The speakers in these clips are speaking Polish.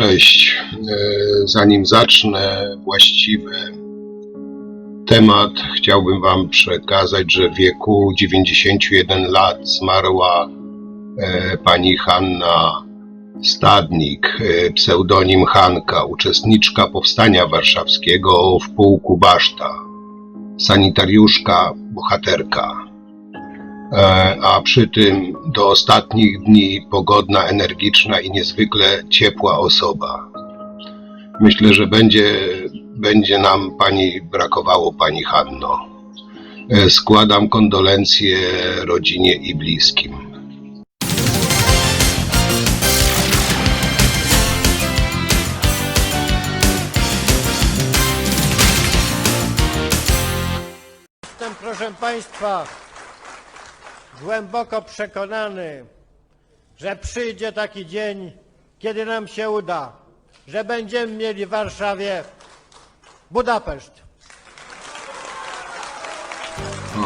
Cześć. E, Zanim zacznę właściwy temat, chciałbym Wam przekazać, że w wieku 91 lat zmarła e, pani Hanna Stadnik, e, pseudonim Hanka, uczestniczka powstania warszawskiego w pułku Baszta, sanitariuszka, bohaterka a przy tym do ostatnich dni pogodna, energiczna i niezwykle ciepła osoba. Myślę, że będzie, będzie nam pani brakowało, pani Hanno. E, Składam kondolencje rodzinie i bliskim. Proszę Państwa, głęboko przekonany, że przyjdzie taki dzień, kiedy nam się uda, że będziemy mieli w Warszawie Budapeszt.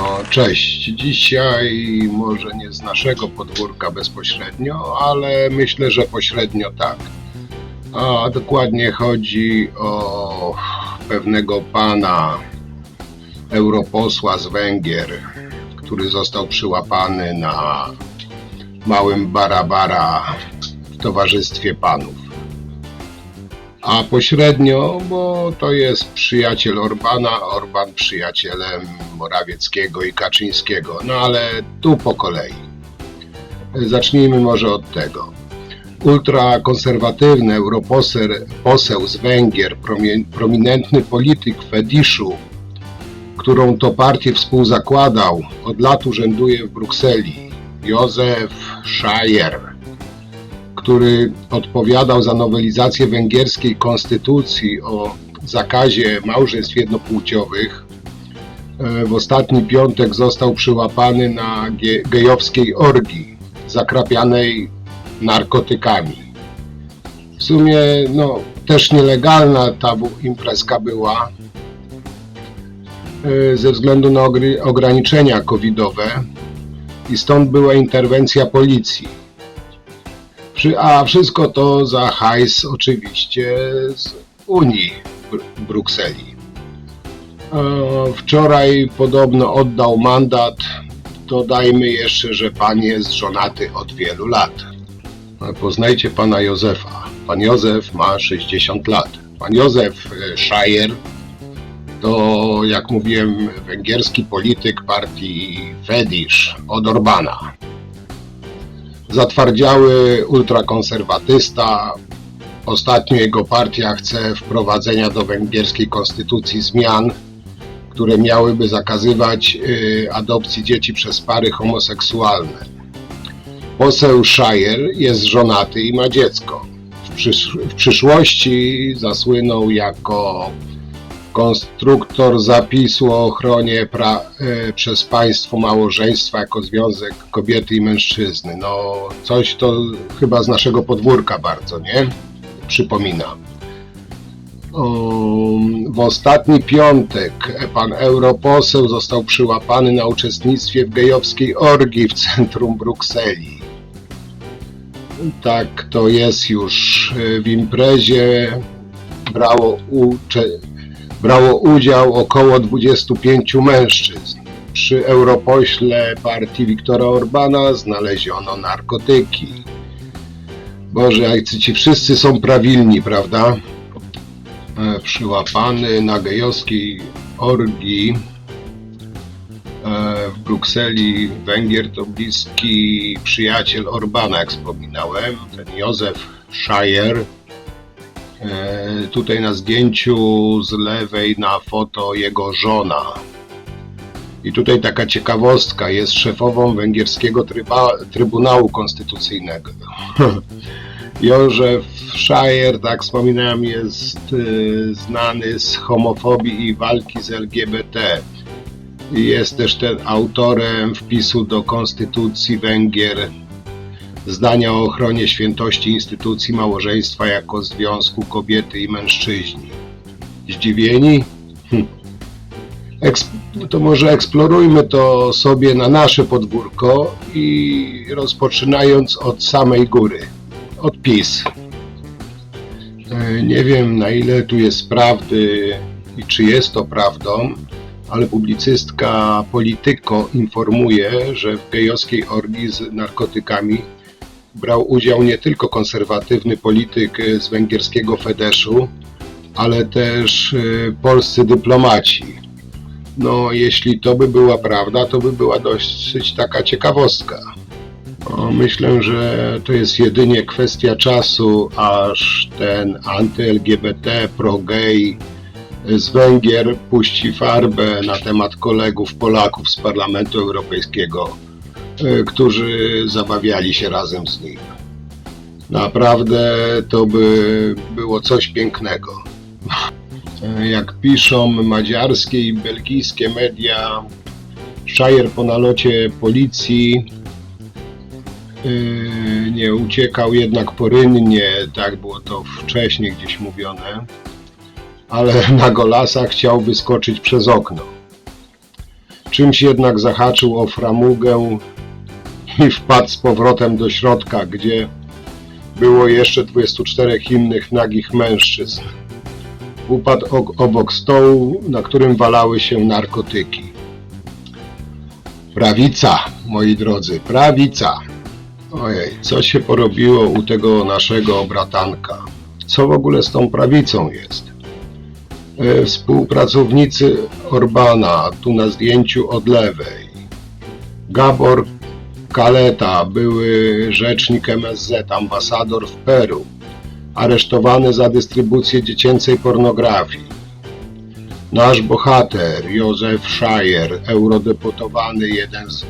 O, cześć. Dzisiaj może nie z naszego podwórka bezpośrednio, ale myślę, że pośrednio tak. A dokładnie chodzi o pewnego pana europosła z Węgier, który został przyłapany na małym barabara w towarzystwie panów. A pośrednio, bo to jest przyjaciel Orbana, Orban przyjacielem Morawieckiego i Kaczyńskiego. No ale tu po kolei. Zacznijmy może od tego. Ultrakonserwatywny europoseł poseł z Węgier, prominentny polityk Fediszu, którą to partię współzakładał, od lat urzęduje w Brukseli, Józef Szajer, który odpowiadał za nowelizację węgierskiej konstytucji o zakazie małżeństw jednopłciowych, e, w ostatni piątek został przyłapany na ge- gejowskiej orgii zakrapianej narkotykami. W sumie no, też nielegalna ta imprezka była ze względu na ograniczenia covidowe i stąd była interwencja policji. A wszystko to za hajs oczywiście z Unii Br- Brukseli. E, Wczoraj podobno oddał mandat. Dodajmy jeszcze, że pan jest żonaty od wielu lat. E, Poznajcie pana Józefa. Pan Józef ma 60 lat. Pan Józef e, Szajer to, jak mówiłem, węgierski polityk partii Fedisz od Orbana zatwardziały ultrakonserwatysta. Ostatnio jego partia chce wprowadzenia do węgierskiej konstytucji zmian, które miałyby zakazywać y, adopcji dzieci przez pary homoseksualne. Poseł Szajer jest żonaty i ma dziecko. W, w przyszłości zasłynął jako konstruktor zapisu o ochronie e, przez państwo małżeństwa jako związek kobiety i mężczyzny. No, coś to chyba z naszego podwórka bardzo, nie? Przypomina. Um, W ostatni piątek pan europoseł został przyłapany na uczestnictwie w gejowskiej orgii w centrum Brukseli. Tak to jest już e, w imprezie. Brało ucze, brało udział około 25 mężczyzn. Przy europośle partii Viktora Orbana znaleziono narkotyki. Boże, jak ci wszyscy są prawilni, prawda? E, Przyłapany na gejowskiej orgii e, w Brukseli Węgier to bliski przyjaciel Orbana, jak wspominałem, ten Józef Szajer, Tutaj na zdjęciu z lewej na foto jego żona. I tutaj taka ciekawostka, jest szefową węgierskiego tryba, Trybunału Konstytucyjnego. Józef Szajer, tak wspominałem, jest e, znany z homofobii i walki z LGBT. Jest też ten autorem wpisu do Konstytucji Węgier zdania o ochronie świętości instytucji małżeństwa jako związku kobiety i mężczyźni. Zdziwieni? Hm. Eks- to może eksplorujmy to sobie na nasze podwórko i rozpoczynając od samej góry, od PiS. E, Nie wiem na ile tu jest prawdy i czy jest to prawdą, ale publicystka Polityko informuje, że w gejowskiej orgii z narkotykami brał udział nie tylko konserwatywny polityk e, z węgierskiego Fedeszu, ale też e, polscy dyplomaci. No, jeśli to by była prawda, to by była dosyć taka ciekawostka. Myślę, że to jest jedynie kwestia czasu, aż ten anty-LGBT, pro-gay z Węgier puści farbę na temat kolegów Polaków z Parlamentu Europejskiego, e, którzy zabawiali się razem z nim. Naprawdę to by było coś pięknego. E, Jak piszą madziarskie i belgijskie media, Szajer po nalocie policji Yy, nie uciekał jednak porynnie, tak było to wcześniej gdzieś mówione, ale na golasa chciał wyskoczyć przez okno. Czymś jednak zahaczył o framugę i wpadł z powrotem do środka, gdzie było jeszcze 24 innych nagich mężczyzn. Upadł obok stołu, na którym walały się narkotyki. Prawica, moi drodzy, prawica. Ojej, co się porobiło u tego naszego bratanka? Co w ogóle z tą prawicą jest? E, Współpracownicy Orbana, tu na zdjęciu od lewej. Gabor Kaleta, były rzecznik MSZ, ambasador w Peru, aresztowany za dystrybucję dziecięcej pornografii. Nasz bohater, Józef Szajer, eurodeputowany, jeden z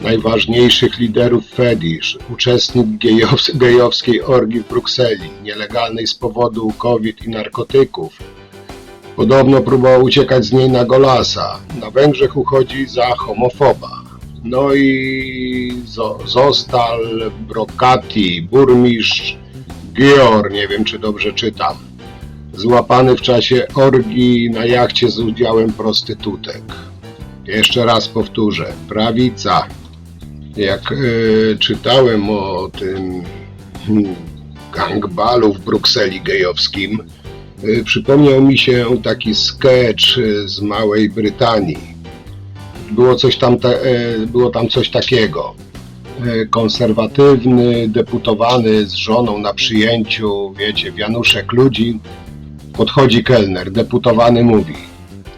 najważniejszych liderów Fedisz, uczestnik gejows- gejowskiej orgii w Brukseli, nielegalnej z powodu COVID i narkotyków. Podobno próbował uciekać z niej na Golasa. Na Węgrzech uchodzi za homofoba. No i zo- Zostal, Brokati, burmistrz Gior, nie wiem czy dobrze czytam, złapany w czasie orgii na jachcie z udziałem prostytutek. Jeszcze raz powtórzę, prawica. Jak e, czytałem o tym hmm, gangbalu w Brukseli gejowskim, e, przypomniał mi się taki sketch z Małej Brytanii. Było, coś tam ta, e, było tam coś takiego. E, konserwatywny, deputowany z żoną na przyjęciu, wiecie, wianuszek ludzi, podchodzi kelner, deputowany mówi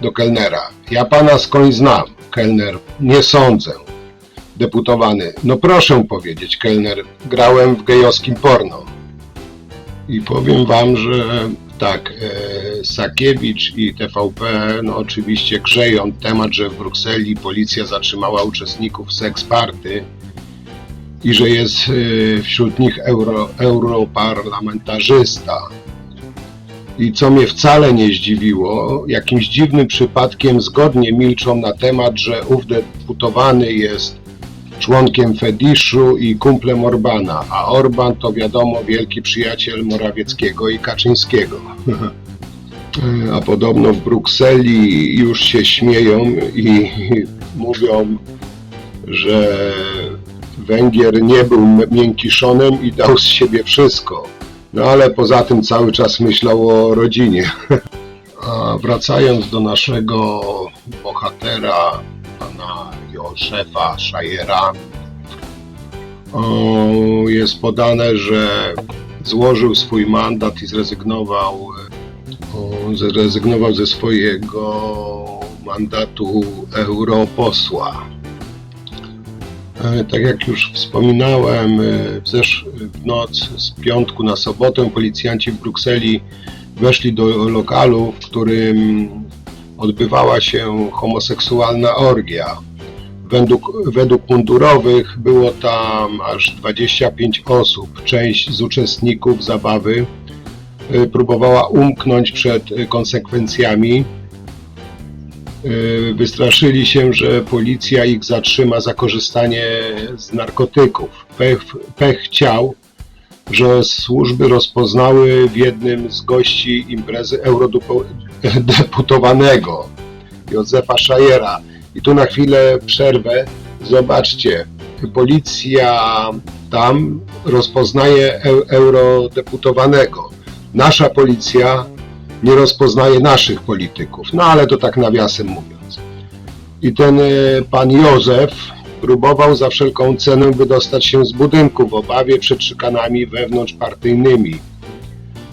do kelnera, ja pana skądś znam, kelner, nie sądzę. Deputowany, no proszę powiedzieć, kelner, grałem w gejowskim porno. I powiem wam, że tak, e, Sakiewicz i TVP, no oczywiście grzeją temat, że w Brukseli policja zatrzymała uczestników seks party i że jest e, wśród nich euro, europarlamentarzysta. I co mnie wcale nie zdziwiło, jakimś dziwnym przypadkiem zgodnie milczą na temat, że ów deputowany jest członkiem Fediszu i kumplem Orbana, a Orban to wiadomo wielki przyjaciel Morawieckiego i Kaczyńskiego. A podobno w Brukseli już się śmieją i mówią, że Węgier nie był miękiszonem i dał z siebie wszystko. No ale poza tym cały czas myślał o rodzinie. A wracając do naszego bohatera, pana Józefa Szajera, o, jest podane, że złożył swój mandat i zrezygnował, zrezygnował ze swojego mandatu europosła. E, Tak jak już wspominałem, e, w, zesz- w noc z piątku na sobotę policjanci w Brukseli weszli do lokalu, w którym odbywała się homoseksualna orgia. Według, według mundurowych było tam aż 25 osób. Część z uczestników zabawy e, próbowała umknąć przed konsekwencjami. E, Wystraszyli się, że policja ich zatrzyma za korzystanie z narkotyków. Pech, pech chciał, że służby rozpoznały w jednym z gości imprezy eurodeputowanego Józefa Szajera. I tu na chwilę przerwę. Zobaczcie, policja tam rozpoznaje eu- eurodeputowanego. nasza policja nie rozpoznaje naszych polityków. No ale to tak nawiasem mówiąc. I ten e, pan Józef próbował za wszelką cenę wydostać się z budynku w obawie przed szykanami wewnątrzpartyjnymi.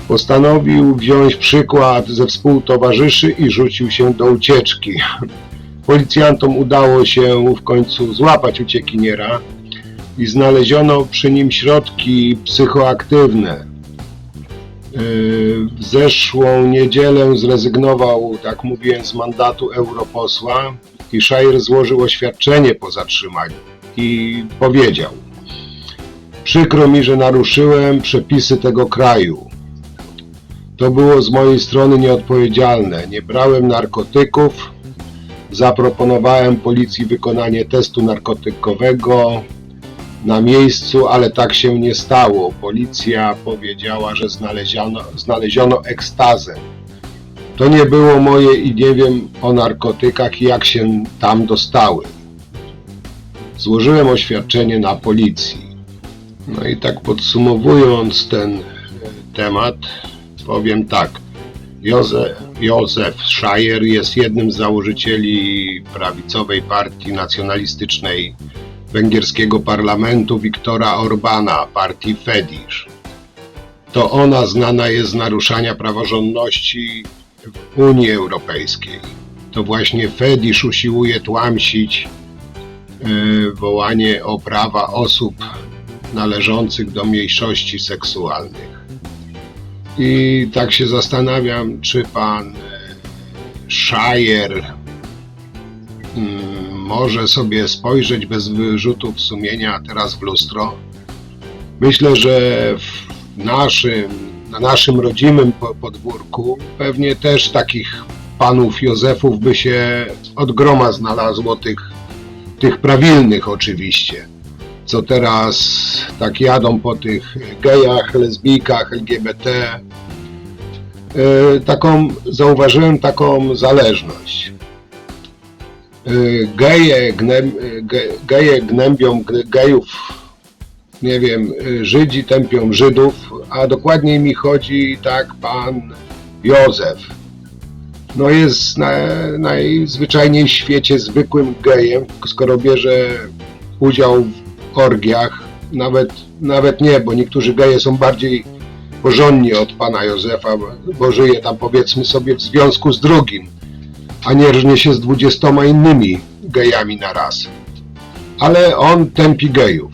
Postanowił wziąć przykład ze współtowarzyszy i rzucił się do ucieczki. Policjantom udało się w końcu złapać uciekiniera i znaleziono przy nim środki psychoaktywne. Yy, W zeszłą niedzielę zrezygnował, tak mówiłem, z mandatu europosła i Shire złożył oświadczenie po zatrzymaniu i powiedział Przykro mi, że naruszyłem przepisy tego kraju. To było z mojej strony nieodpowiedzialne. Nie brałem narkotyków. Zaproponowałem policji wykonanie testu narkotykowego na miejscu, ale tak się nie stało. Policja powiedziała, że znaleziono, znaleziono ekstazę. To nie było moje i nie wiem o narkotykach i jak się tam dostały. Złożyłem oświadczenie na policji. No i tak podsumowując ten temat, powiem tak. Józef, Józef Schreier jest jednym z założycieli prawicowej partii nacjonalistycznej węgierskiego parlamentu Viktora Orbana, partii Fedisz. To ona znana jest z naruszania praworządności w Unii Europejskiej. To właśnie Fedisz usiłuje tłamsić e, wołanie o prawa osób należących do mniejszości seksualnych. I tak się zastanawiam, czy pan e, Shire mm, może sobie spojrzeć bez wyrzutów sumienia teraz w lustro. Myślę, że w naszym, na naszym rodzimym po- podwórku pewnie też takich panów Józefów by się od groma znalazło, tych, tych prawilnych oczywiście, co teraz tak jadą po tych gejach, lesbijkach, LGBT. E, Taką, zauważyłem taką zależność. Y, geje, geje gnębią ge- gejów, nie wiem, y, Żydzi tępią Żydów, a dokładniej mi chodzi tak pan Józef. No jest na, najzwyczajniej w świecie zwykłym gejem, skoro bierze udział w orgiach, nawet, nawet nie, bo niektórzy geje są bardziej porządni od pana Józefa, bo- żyje tam powiedzmy sobie w związku z drugim a nie rżnie się z dwudziestoma innymi gejami na raz. Ale on tępi gejów.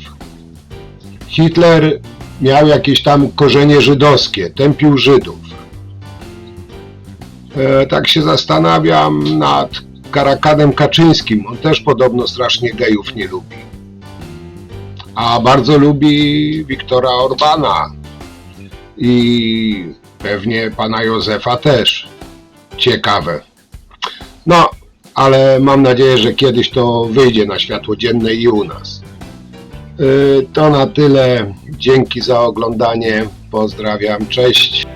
Hitler miał jakieś tam korzenie żydowskie, tępił Żydów. E, tak się zastanawiam nad Karakanem Kaczyńskim. On też podobno strasznie gejów nie lubi. A bardzo lubi Wiktora Orbana. I pewnie pana Józefa też. Ciekawe. No, ale mam nadzieję, że kiedyś to wyjdzie na światło dzienne i u nas. Yy, To na tyle. Dzięki za oglądanie. Pozdrawiam. Cześć.